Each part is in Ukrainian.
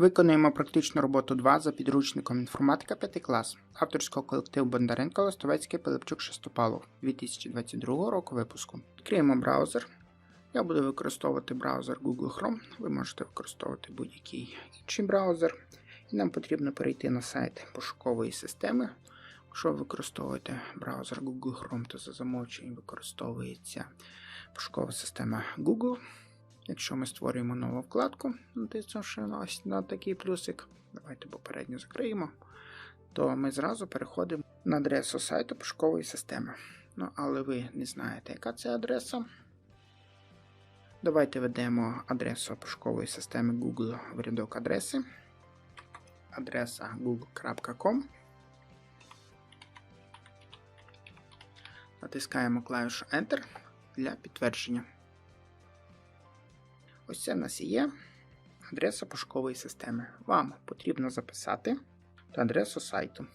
Виконуємо практичну роботу 2 за підручником інформатика 5 клас авторського колективу Бондаренко Листовецький Пилипчук Шестопалов 2022 року випуску. Відкриємо браузер. Я буду використовувати браузер Google Chrome. Ви можете використовувати будь-який інший браузер. І нам потрібно перейти на сайт пошукової системи. Якщо ви використовуєте браузер Google Chrome, то за замовченням використовується пошукова система Google. Якщо ми створюємо нову вкладку, натиснувши на ось на такий плюсик, давайте попередньо закриємо, то ми зразу переходимо на адресу сайту пошукової системи. Ну, але ви не знаєте, яка це адреса. Давайте введемо адресу пошукової системи Google в рядок адреси. Адреса google.com. Натискаємо клавішу Enter для підтвердження. Ось це в нас і є адреса пошукової системи. Вам потрібно записати адресу сайту.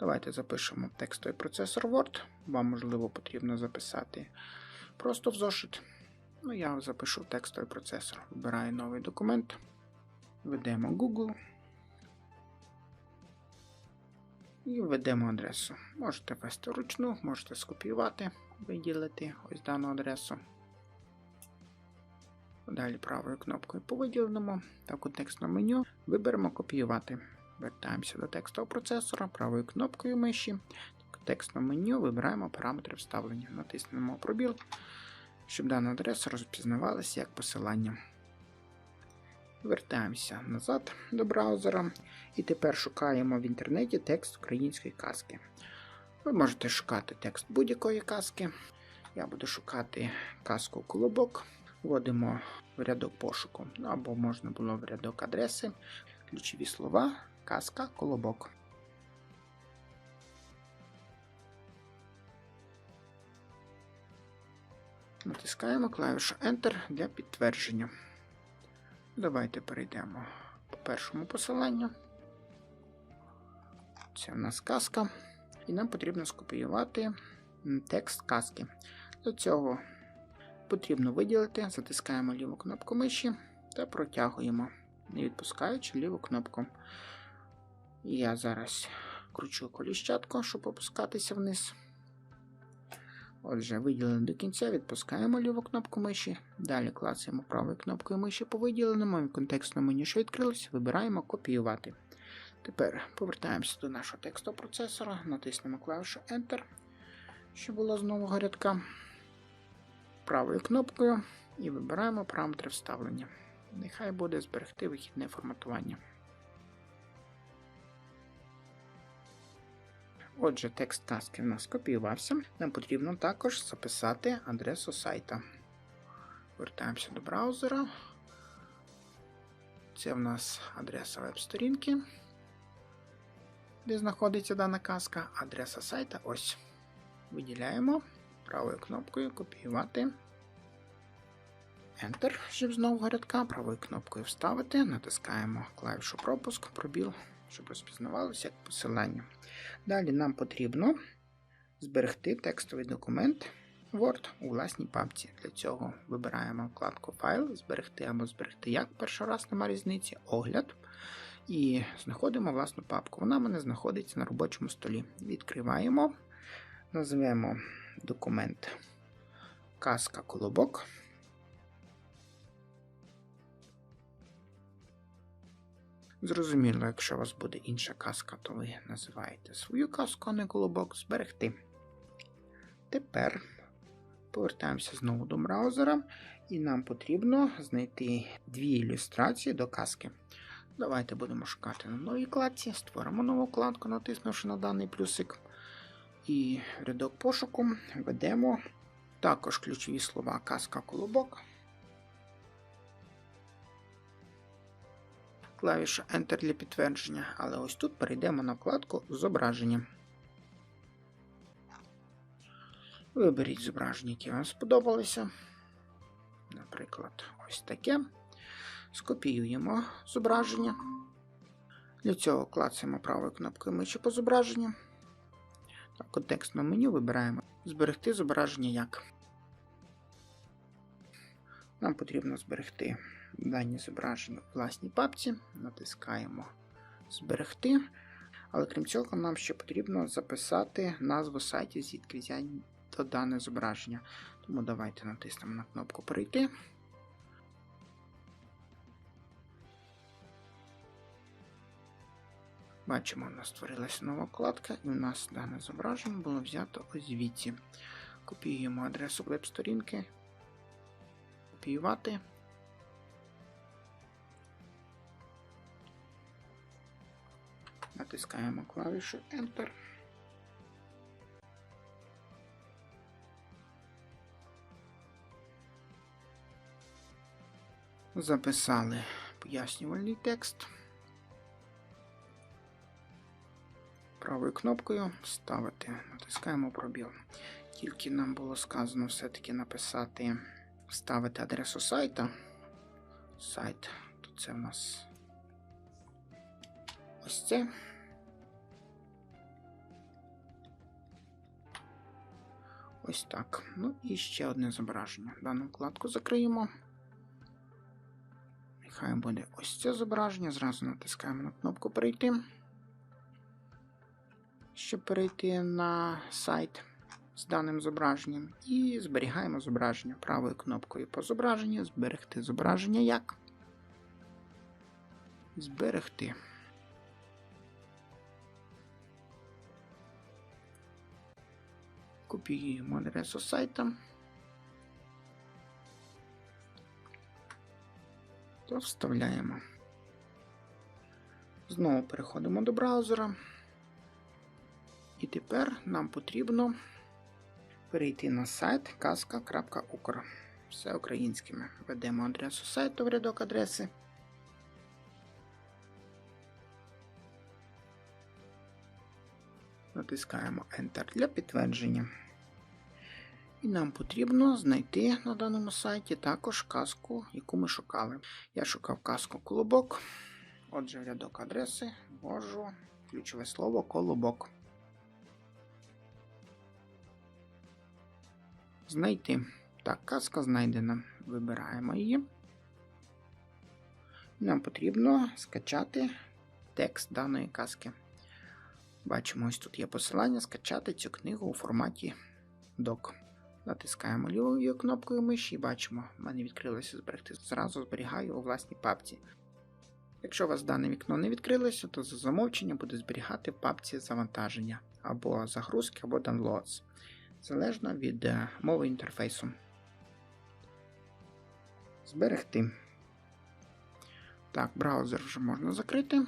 Давайте запишемо текстовий процесор Word. Вам, можливо, потрібно записати просто в зошит. Ну, я запишу текстовий процесор. Вибираю новий документ. Введемо Google. І введемо адресу. Можете ввести вручну, можете скопіювати, виділити ось дану адресу. Далі правою кнопкою по виділеному та текстному меню виберемо копіювати. Вертаємося до текстового процесора правою кнопкою миші. В текстному меню вибираємо параметри вставлення. Натиснемо пробіл, щоб дана адреса розпізнавалася як посилання. Вертаємося назад до браузера і тепер шукаємо в інтернеті текст української казки. Ви можете шукати текст будь-якої казки. Я буду шукати казку Колобок. Вводимо в рядок пошуку, ну, або можна було в рядок адреси, ключові слова, казка, колобок. Натискаємо клавішу Enter для підтвердження. Давайте перейдемо по першому посиланню. Це в нас казка. І нам потрібно скопіювати текст казки. До цього потрібно виділити, затискаємо ліву кнопку миші та протягуємо, не відпускаючи ліву кнопку. Я зараз кручу коліщатку, щоб опускатися вниз. Отже, виділено до кінця, відпускаємо ліву кнопку миші. Далі клацаємо правою кнопкою миші по виділеному в контекстному меню, що відкрилось, вибираємо копіювати. Тепер повертаємося до нашого текстового процесора, натиснемо клавішу Enter, що було з нового рядка правою кнопкою і вибираємо параметри вставлення. Нехай буде зберегти вихідне форматування. Отже, текст казки в нас копіювався. Нам потрібно також записати адресу сайта. Вертаємося до браузера. Це в нас адреса веб-сторінки, де знаходиться дана казка. Адреса сайта ось. Виділяємо правою кнопкою копіювати. Enter, щоб з нового рядка, правою кнопкою вставити, натискаємо клавішу пропуск, пробіл, щоб розпізнавалося як посилання. Далі нам потрібно зберегти текстовий документ Word у власній папці. Для цього вибираємо вкладку Файл, зберегти або зберегти як перший раз нема різниці, огляд. І знаходимо власну папку. Вона в мене знаходиться на робочому столі. Відкриваємо, назвемо документ Казка Колобок. Зрозуміло, якщо у вас буде інша казка, то ви називаєте свою казку, а не колобок, зберегти. Тепер повертаємося знову до браузера, і нам потрібно знайти дві ілюстрації до казки. Давайте будемо шукати на новій вкладці, створимо нову вкладку, натиснувши на даний плюсик. І рядок пошуку ведемо також ключові слова казка колобок. Клавіша Enter для підтвердження, але ось тут перейдемо на вкладку Зображення. Виберіть зображення, які вам сподобалися. Наприклад, ось таке. Скопіюємо зображення. Для цього клацаємо правою кнопкою миші по зображенню. В контекстному меню вибираємо Зберегти зображення як. Нам потрібно зберегти дані зображення у власній папці, натискаємо Зберегти. Але крім цього, нам ще потрібно записати назву сайту, звідки взято дане зображення. Тому давайте натиснемо на кнопку Перейти. Бачимо, у нас створилася нова вкладка, і у нас дане зображення було взято ось звідси. Копіюємо адресу веб-сторінки, копіювати. Натискаємо клавішу Enter. Записали пояснювальний текст. Правою кнопкою ставити, натискаємо пробіл. Тільки нам було сказано все-таки написати, вставити адресу сайта. Сайт, тут це в нас ось це. Ось так. Ну і ще одне зображення. Дану вкладку закриємо. Нехай буде ось це зображення. Зразу натискаємо на кнопку Перейти. Щоб перейти на сайт з даним зображенням. І зберігаємо зображення правою кнопкою по зображенню. Зберегти зображення як? Зберегти. Копіюємо адресу сайта. То вставляємо. Знову переходимо до браузера. І тепер нам потрібно перейти на сайт казка.укр. Все українськими. Введемо адресу сайту в рядок адреси. Натискаємо Enter для підтвердження. І нам потрібно знайти на даному сайті також казку, яку ми шукали. Я шукав казку колобок. Отже, в рядок адреси ввожу ключове слово колобок. Знайти. Так, казка знайдена. Вибираємо її. Нам потрібно скачати текст даної казки. Бачимо, ось тут є посилання скачати цю книгу у форматі DOC. Натискаємо лівою кнопкою миші і бачимо, в мене відкрилося зберегти. Зразу зберігаю у власній папці. Якщо у вас дане вікно не відкрилося, то за замовченням буде зберігати папці завантаження або загрузки, або downloads. Залежно від е, мови інтерфейсу. Зберегти. Так, браузер вже можна закрити.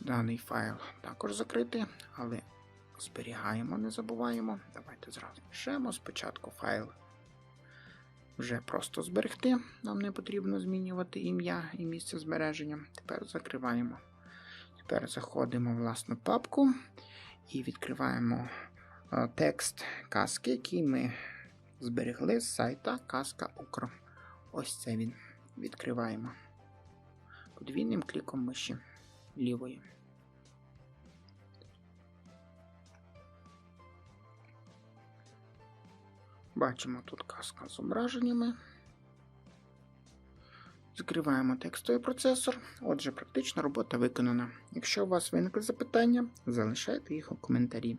Даний файл також закрити, але зберігаємо, не забуваємо. Давайте зразу пишемо. Спочатку файл вже просто зберегти. Нам не потрібно змінювати ім'я і місце збереження. Тепер закриваємо. Тепер заходимо в власну папку і відкриваємо текст казки, який ми зберегли з сайта Казка Укр. Ось це він. Відкриваємо подвійним кліком миші лівої. Бачимо тут казка з зображеннями. Закриваємо текстовий процесор. Отже, практична робота виконана. Якщо у вас виникли запитання, залишайте їх у коментарі.